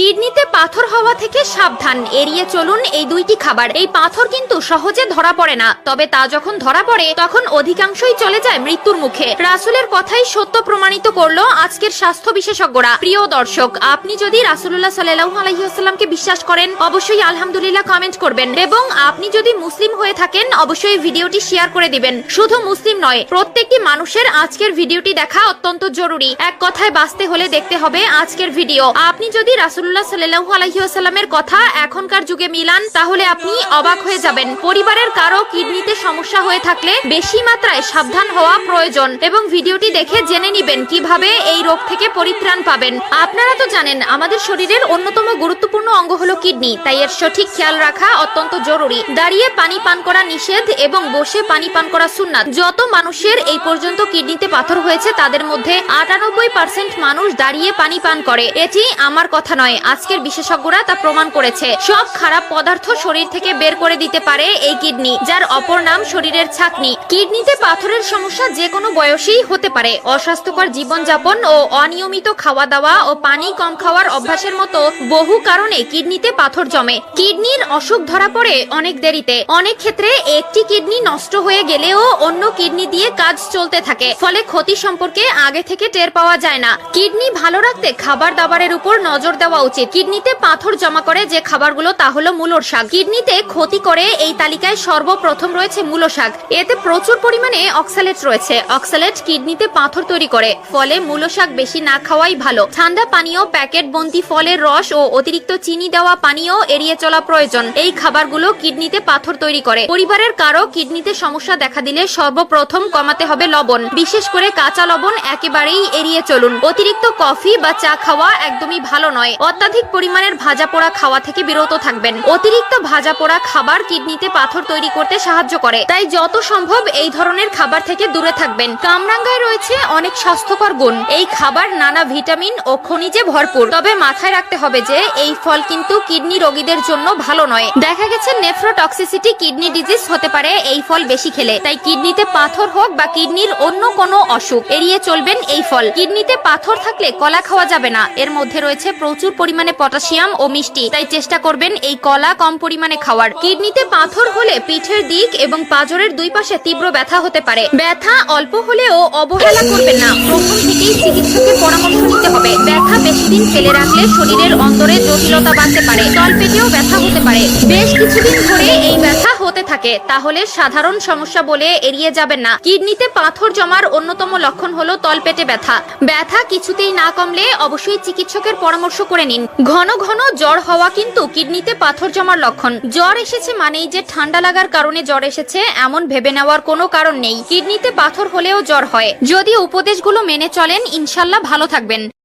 কিডনিতে পাথর হওয়া থেকে সাবধান। এড়িয়ে চলুন এই দুইটি খাবার। এই পাথর কিন্তু সহজে ধরা পড়ে না, তবে তা যখন ধরা পড়ে, তখন অধিকাংশই চলে যায় মৃত্যুর মুখে। রাসুলের কথাই সত্য প্রমাণিত করল আজকের স্বাস্থ্য বিশেষজ্ঞরা। প্রিয় দর্শক, আপনি যদি রাসুল্লাহ সাল্লাহ আলহিহাস্লামকে বিশ্বাস করেন, অবশ্যই আলহামদুলিল্লাহ কমেন্ট করবেন এবং আপনি যদি মুসলিম হয়ে থাকেন, অবশ্যই ভিডিওটি শেয়ার করে দিবেন। শুধু মুসলিম নয়, প্রত্যেকটি মানুষের আজকের ভিডিওটি দেখা অত্যন্ত জরুরি। এক কথায় বাঁচতে হলে দেখতে হবে আজকের ভিডিও। আপনি যদি রাসুল্লাহ সাল্লাহু আলহিউসাল্লামের কথা এখনকার যুগে মিলান, তাহলে আপনি অবাক হয়ে যাবেন। পরিবারের কারও কিডনিতে সমস্যা হয়ে থাকলে বেশি মাত্রায় সাবধান হওয়া প্রয়োজন এবং ভিডিওটি দেখে জেনে নিবেন কীভাবে এই রোগ থেকে পরিত্রাণ পাবেন। আপনারা তো জানেন, আমাদের শরীরের অন্যতম গুরুত্বপূর্ণ অঙ্গ হলো কিডনি, তাই এর সঠিক খেয়াল রাখা অত্যন্ত জরুরি। দাঁড়িয়ে পানি পান করা নিষেধ এবং বসে পানি পান করা সুন্নাত। যত মানুষের এই পর্যন্ত কিডনিতে পাথর হয়েছে, তাদের মধ্যে আটানব্বই পার্সেন্ট মানুষ দাঁড়িয়ে পানি পান করে। এটি আমার কথা নয় আজকের বিশেষজ্ঞরা তা প্রমাণ করেছে। সব খারাপ পদার্থ শরীর থেকে বের করে দিতে পারে এই কিডনি, যার অপর নাম শরীরের ছাকনি। কিডনিতে পাথরের সমস্যা যে কোনো বয়সেই হতে পারে। অস্বাস্থ্যকর জীবনযাপন ও অনিয়মিত খাওয়া দাওয়া ও পানি কম খাওয়ার অভ্যাসের মতো বহু কারণে কিডনিতে পাথর জমে। কিডনির অসুখ ধরা পড়ে অনেক দেরিতে। অনেক ক্ষেত্রে একটি কিডনি নষ্ট হয়ে গেলেও অন্য কিডনি দিয়ে কাজ চলতে থাকে, ফলে ক্ষতি সম্পর্কে আগে থেকে টের পাওয়া যায় না। কিডনি ভালো রাখতে খাবার দাবারের উপর নজর দেওয়া উচিত। কিডনিতে পাথর জমা করে যে খাবারগুলো, তা হলো মূলর শাক। কিডনিতে ক্ষতি করে এই তালিকায় সর্বপ্রথম রয়েছে মূলো শাক। এতে প্রচুর পরিমাণে অক্সালেট রয়েছে। অক্সালেট কিডনিতে পাথর তৈরি করে। ফলে মূলো শাক বেশি না খাওয়াই ভালো। ঠান্ডা পানীয়, প্যাকেট বন্দি ফলের রস ও অতিরিক্ত চিনি দেওয়া পানীয় এড়িয়ে চলা প্রয়োজন। এই খাবারগুলো কিডনিতে পাথর তৈরি করে। পরিবারের কারও কিডনিতে সমস্যা দেখা দিলে সর্বপ্রথম কমাতে হবে লবণ। বিশেষ করে কাঁচা লবণ একেবারেই এড়িয়ে চলুন। অতিরিক্ত কফি বা চা খাওয়া একদমই ভালো নয়। অত্যাধিক পরিমাণের ভাজা পোড়া খাওয়া থেকে বিরত থাকবেন। অতিরিক্ত ভাজা পোড়া খাবার কিডনিতে পাথর তৈরি করতে সাহায্য করে। তাই যত সম্ভব এই ধরনের খাবার থেকে দূরে থাকবেন। কামরাঙ্গায় রয়েছে অনেক স্বাস্থ্যকর গুণ। এই খাবার নানা ভিটামিন ও খনিজে ভরপুর। তবে মাথায় রাখতে হবে যে এই ফল কিন্তু কিডনি রোগীদের জন্য ভালো নয়। দেখা গেছে নেফ্রোটক্সিসিটি কিডনি ডিজিজ হতে পারে এই ফল বেশি খেলে। তাই কিডনিতে পাথর হোক বা কিডনির অন্য কোনো অসুখ, এড়িয়ে চলবেন এই ফল। কিডনিতে পাথর থাকলে কলা খাওয়া যাবে না। এর মধ্যে রয়েছে প্রচুর পরিমাণে পটাশিয়াম ও মিষ্টি। তাই চেষ্টা করবেন এই কলা কম পরিমাণে খাওয়ার। কিডনিতে পাথর হলে পিঠের দিক এবং পাজরের দুই পাশে তীব্র ব্যথা হতে পারে। ব্যথা অল্প হলেও অবহেলা করবেন না। প্রথম থেকেই চিকিৎসকের পরামর্শ নিতে হবে। ব্যথা বেশি দিন ফেলে রাখলে শরীরের অন্তরে জটিলতা বাড়তে পারে। তলপেটেও ব্যথা হতে পারে। বেশ কিছুদিন ধরে থাকে, তাহলে সাধারণ সমস্যা বলে এড়িয়ে যাবেন না। কিডনিতে পাথর জমার অন্যতম লক্ষণ হলো তলপেটে ব্যথা। ব্যথা কিছুতেই না কমলে অবশ্যই চিকিৎসকের পরামর্শ করে নিন। ঘন ঘন জ্বর হওয়া কিন্তু কিডনিতে পাথর জমার লক্ষণ। জ্বর এসেছে মানেই যে ঠান্ডা লাগার কারণে জ্বর এসেছে, এমন ভেবে নেওয়ার কোনো কারণ নেই। কিডনিতে পাথর হলেও জ্বর হয়। যদি উপদেশগুলো মেনে চলেন, ইনশাল্লাহ ভালো থাকবেন।